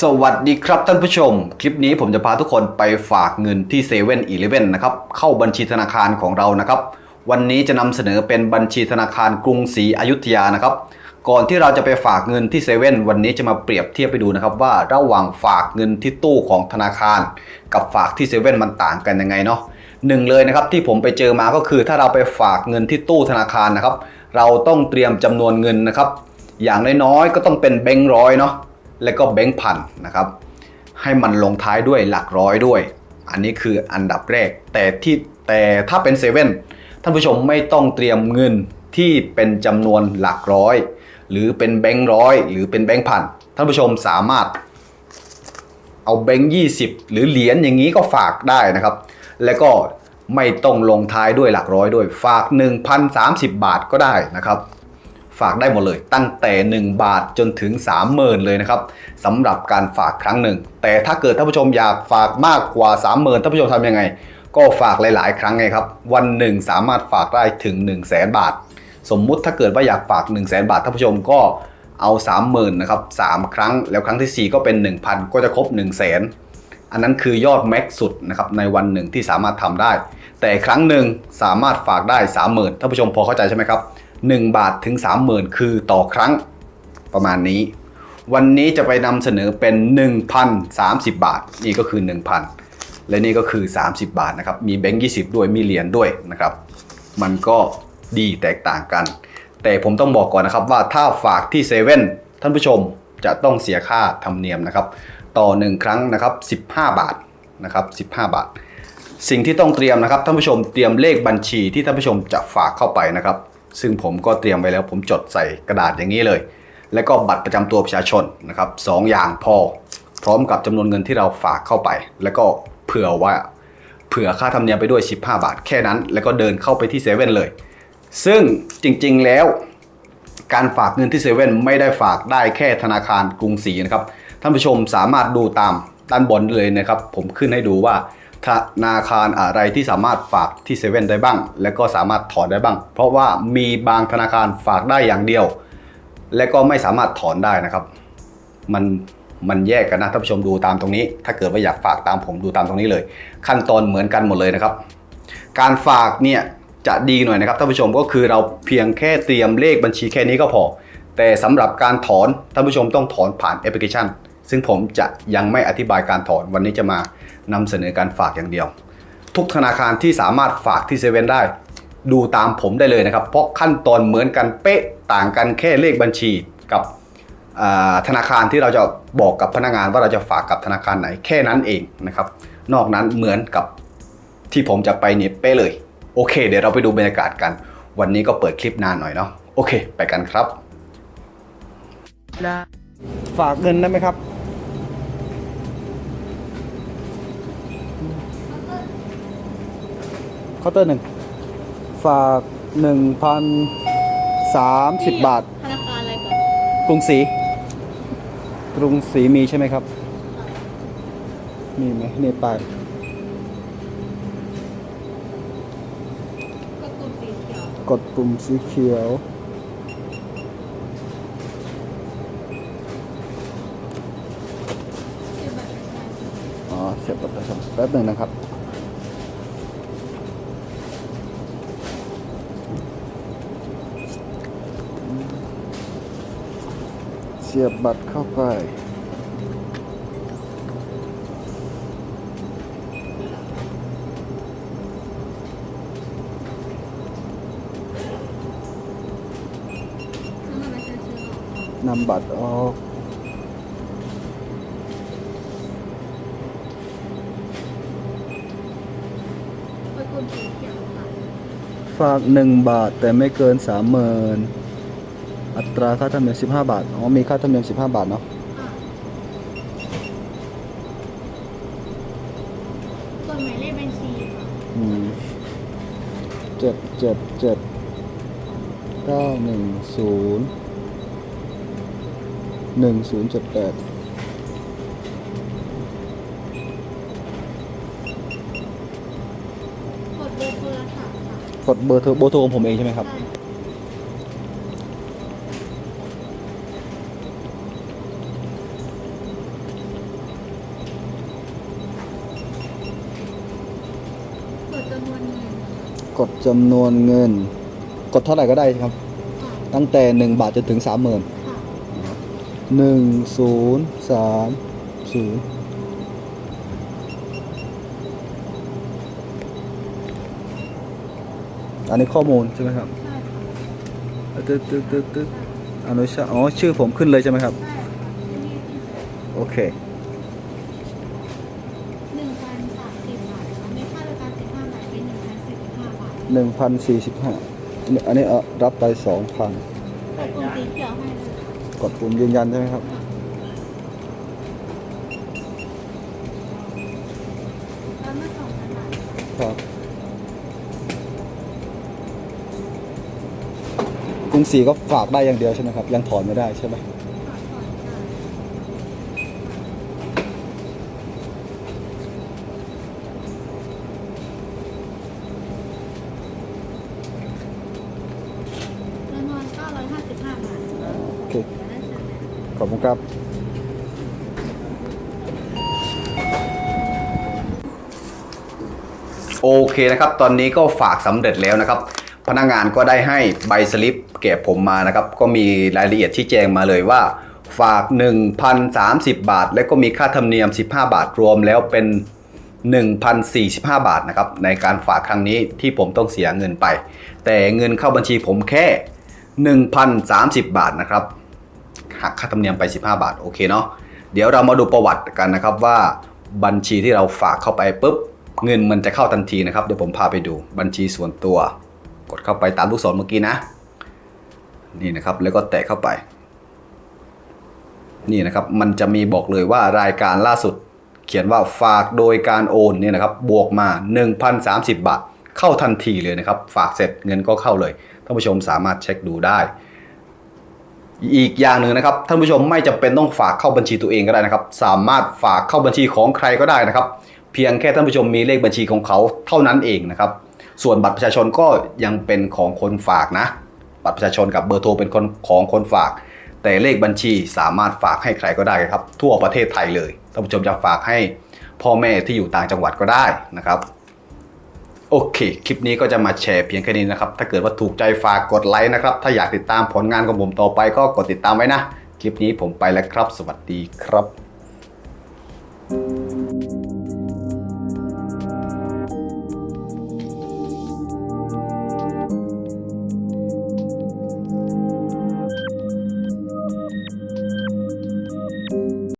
สวัสดีครับท่านผู้ชม คลิปนี้ผมจะพาทุกคนไปฝากเงินที่7 e เ e ่ e อนะครับ เข้าบัญชีธนาคารของเรานะครับ วันนี้จะนำเสนอเป็นบัญชีธนาคารกรุงศรีอยุธยานะครับ ก่อนที่เราจะไปฝากเงินที่เซเว่นวันนี้จะมาเปรียบเทียบไปดูนะครับว่าระหว่างฝากเงินที่ตู้ของธนาคาร กับฝากที่เซเว่นมันต่างกันยังไงเนาะหนึ่งเลยนะครับที่ผมไปเจอมาก็คือถ้าเราไปฝากเงินที่ตู้ธนาคารนะครับ เราต้องเตรียมจำนวนเงินนะครับ อย่างน้อยๆก็ต้องเป็นแบงค์ร้อยเนาะ แล้วก็แบงค์พันนะครับ ให้มันลงท้ายด้วยหลักร้อยด้วย อันนี้คืออันดับแรก แต่ที่แต่ถ้าเป็นเซเว่นท่านผู้ชมไม่ต้องเตรียมเงินที่เป็นจำนวนหลักร้อย หรือเป็นแบงค์ร้อยหรือเป็นแบงค์พันท่านผู้ชมสามารถ เอาแบงค์ยี่สิบหรือเหรียญอย่างนี้ก็ฝากได้นะครับ แล้วก็ไม่ต้องลงท้ายด้วยหลักร้อยด้วย ฝาก 1,030 บาทก็ได้นะครับ ฝากได้หมดเลย ตั้งแต่ 1 บาทจนถึง 30,000 เลยนะครับสำหรับการฝากครั้งหนึ่ง แต่ถ้าเกิดท่านผู้ชมอยากฝากมากกว่า 30,000ท่านผู้ชมทำยังไง ก็ฝากหลาย ๆ ครั้งไงครับ วันหนึ่งสามารถฝากได้ถึง 1 0 0 0 0แบาท สมมุติถ้าเกิดว่าอยากฝาก 1 0 0 0 0แบาทท่านผู้ชมก็เอา 30,000นะครับ3ครั้งแล้วครั้งทีสี่4 ก็เป็น 1,000 ก็จะครบ 1 0 0 0 0แสนอันนั้นคือยอดแม็กซ์สุดนะครับในวันหนึ่งที่สามารถทำได้ แต่ครั้งหนึ่งสามารถฝากได้ 30,000ท่านผู้ชมพอเข้าใจใช่ไหมครับ 1 บาทถึง 30,000 คือต่อครั้งประมาณนี้ วันนี้จะไปนำเสนอเป็น 1,030 บาท นี่ก็คือ 1,000 และนี่ก็คือ 30 บาทนะครับ มีแบงค์20 ด้วย มีเหรียญด้วยนะครับ มันก็ดีแตกต่างกัน แต่ผมต้องบอกก่อนนะครับว่าถ้าฝากที่เซเว่นท่านผู้ชมจะต้องเสียค่าธรรมเนียมนะครับ ต่อ 1 ครั้งนะครับ 15 บาทนะครับ 15 บาท สิ่งที่ต้องเตรียมนะครับท่านผู้ชมเตรียมเลขบัญชีที่ท่านผู้ชมจะฝากเข้าไปนะครับ ซึ่งผมก็เตรียมไว้แล้ว ผมจดใส่กระดาษอย่างนี้เลย แล้วก็บัตรประจำตัวประชาชนนะครับสองอย่างพอ พร้อมกับจำนวนเงินที่เราฝากเข้าไป แล้วก็เผื่อว่าเผื่อค่าธรรมเนียมไปด้วย 15 บาทแค่นั้น แล้วก็เดินเข้าไปที่เซเว่นเลย ซึ่งจริงๆแล้ว การฝากเงินที่เซเว่นไม่ได้ฝากได้แค่ธนาคารกรุงศรีนะครับท่านผู้ชมสามารถดูตามด้านบนเลยนะครับ ผมขึ้นให้ดูว่า ธนาคารอะไรที่สามารถฝากที่เซเว่นได้บ้าง และก็สามารถถอนได้บ้าง เพราะว่ามีบางธนาคารฝากได้อย่างเดียว และก็ไม่สามารถถอนได้นะครับ มันมันแยกกันนะท่านผู้ชมดูตามตรงนี้ ถ้าเกิดว่าอยากฝากตามผมดูตามตรงนี้เลย ขั้นตอนเหมือนกันหมดเลยนะครับ การฝากเนี่ยจะดีหน่อยนะครับท่านผู้ชมก็คือเราเพียงแค่เตรียมเลขบัญชีแค่นี้ก็พอ แต่สำหรับการถอนท่านผู้ชมต้องถอนผ่านแอปพลิเคชัน ซึ่งผมจะยังไม่อธิบายการถอน วันนี้จะมานำเสนอการฝากอย่างเดียว ทุกธนาคารที่สามารถฝากที่เซเว่นได้ ดูตามผมได้เลยนะครับ เพราะขั้นตอนเหมือนกันเป๊ะต่างกันแค่เลขบัญชีกับธนาคารที่เราจะบอกกับพนักงานว่าเราจะฝากกับธนาคารไหนแค่นั้นเองนะครับ นอกนั้นเหมือนกับที่ผมจะไปเนี่ยเป๊ะเลย โอเค เดี๋ยวเราไปดูบรรยากาศกัน วันนี้ก็เปิดคลิปนานหน่อยเนาะโอเค ไปกันครับ ฝากเงินได้ไหมครับ เคาน์เตอร์หนึ่งฝากหนึ่งพันสามสิบบาท ธนาคารอะไรก่อน กรุงศรีกรุงศรีมีใช่ไหมครับ มีไหมนี่ไปายก็กลุ่มสีเขียวกดปุ่มสีเขียว ชื่อบัตรประชาชนอ๋อเสียบบัตรประชาชนแป๊บหนึ่งนะครับ สียบบัตรเข้าไปน้ำมันประชาชนออกนำบัตรออกก็กลุ่มสีเขียวค่ะฝากหนึ่งบาทแต่ไม่เกินสามหมื่น อัตราค่าธรรมเนียมสิบห้าบาท อ๋อ มีค่าธรรมเนียมสิบห้าบาทเนาะอะกดหมายเลขบัญชีค่ะอืมเจ็ดเจ็ดเจ็ดเก้าหนึ่งศูนย์หนึ่งศูนย์เจ็ดแปดกดเบอร์โทรศัพท์ค่ะกดเบอร์โทรเบอร์โทรของผมเองใช่ไหมครับ ใช่ำนวนเงินกดจำนวนเงิน กดเท่าไหร่ก็ได้ครับ ค่ะตั้งแต่หนึ่งบาทจนถึงสามหมื่นค่ะหนึ่งศูนย์สามศูนย์อันนี้ข้อมูลใช่ไหมครับใช่ค่ะตึ๊ดตึ๊ดตึ๊ดตึ๊ดอนุชาอ๋อ ชื่อผมขึ้นเลยใช่ไหมครับ ใช่ค่ะที่นี่ที่โอเคหนึ่งพันสามสิบบาทค่ะไม่ค่าบริการสิบห้าบาทเป็นหนึ่งพันสี่สิบ ห้าบาทหนึ่งพันสี่สิบห้าอันนี้เอารับไปสองพันกดปุ่มสีเขียวให้เลยค่ะกดปุ่มยืนยันใช่ไหมครับ แล้วมาสองพันบาทค่ะครับกรุงศรีก็ฝากได้อย่างเดียวใช่ไหมครับ ยังถอนไม่ได้ใช่ไหม อบคุณครับโอเคนะครับ ตอนนี้ก็ฝากสำเร็จแล้วนะครับ พนักงานก็ได้ให้ใบสลิปเก็บผมมานะครับ ก็มีรายละเอียดที่แจ้งมาเลยว่า ฝาก 1,030 บาท และก็มีค่าธรรมเนียม 15 บาทรวมแล้วเป็น 1,045 บาทนะครับ ในการฝากครั้งนี้ที่ผมต้องเสียเงินไป แต่เงินเข้าบัญชีผมแค่ 1,030 บาทนะครับ หักค่าธรรมเนียมไป 15 บาทโอเคเนาะเดี๋ยวเรามาดูประวัติกันนะครับว่าบัญชีที่เราฝากเข้าไปปุ๊บเงินมันจะเข้าทันทีนะครับเดี๋ยวผมพาไปดูบัญชีส่วนตัว กดเข้าไปตามลูกศรเมื่อกี้นะ นี่นะครับแล้วก็แตะเข้าไป นี่นะครับมันจะมีบอกเลยว่ารายการล่าสุด เขียนว่าฝากโดยการโอนเนี่ยนะครับบวกมา 1,030 บาท เข้าทันทีเลยนะครับ ฝากเสร็จเงินก็เข้าเลยท่านผู้ชมสามารถเช็คดูได้ อีกอย่างหนึ่งนะครับท่านผู้ชมไม่จำเป็นต้องฝากเข้าบัญชีตัวเองก็ได้นะครับ สามารถฝากเข้าบัญชีของใครก็ได้นะครับ เพียงแค่ท่านผู้ชมมีเลขบัญชีของเขาเท่านั้นเองนะครับ ส่วนบัตรประชาชนก็ยังเป็นของคนฝากนะ บัตรประชาชนกับเบอร์โทรเป็นคนของคนฝาก แต่เลขบัญชีสามารถฝากให้ใครก็ได้ครับ ทั่วประเทศไทยเลยท่านผู้ชมจะฝากให้พ่อแม่ที่อยู่ต่างจังหวัดก็ได้นะครับ โอเค คลิปนี้ก็จะมาแชร์เพียงแค่นี้นะครับ ถ้าเกิดว่าถูกใจฝากกดไลค์นะครับ ถ้าอยากติดตามผลงานของผมต่อไปก็กดติดตามไว้นะ คลิปนี้ผมไปแล้วครับ สวัสดีครับ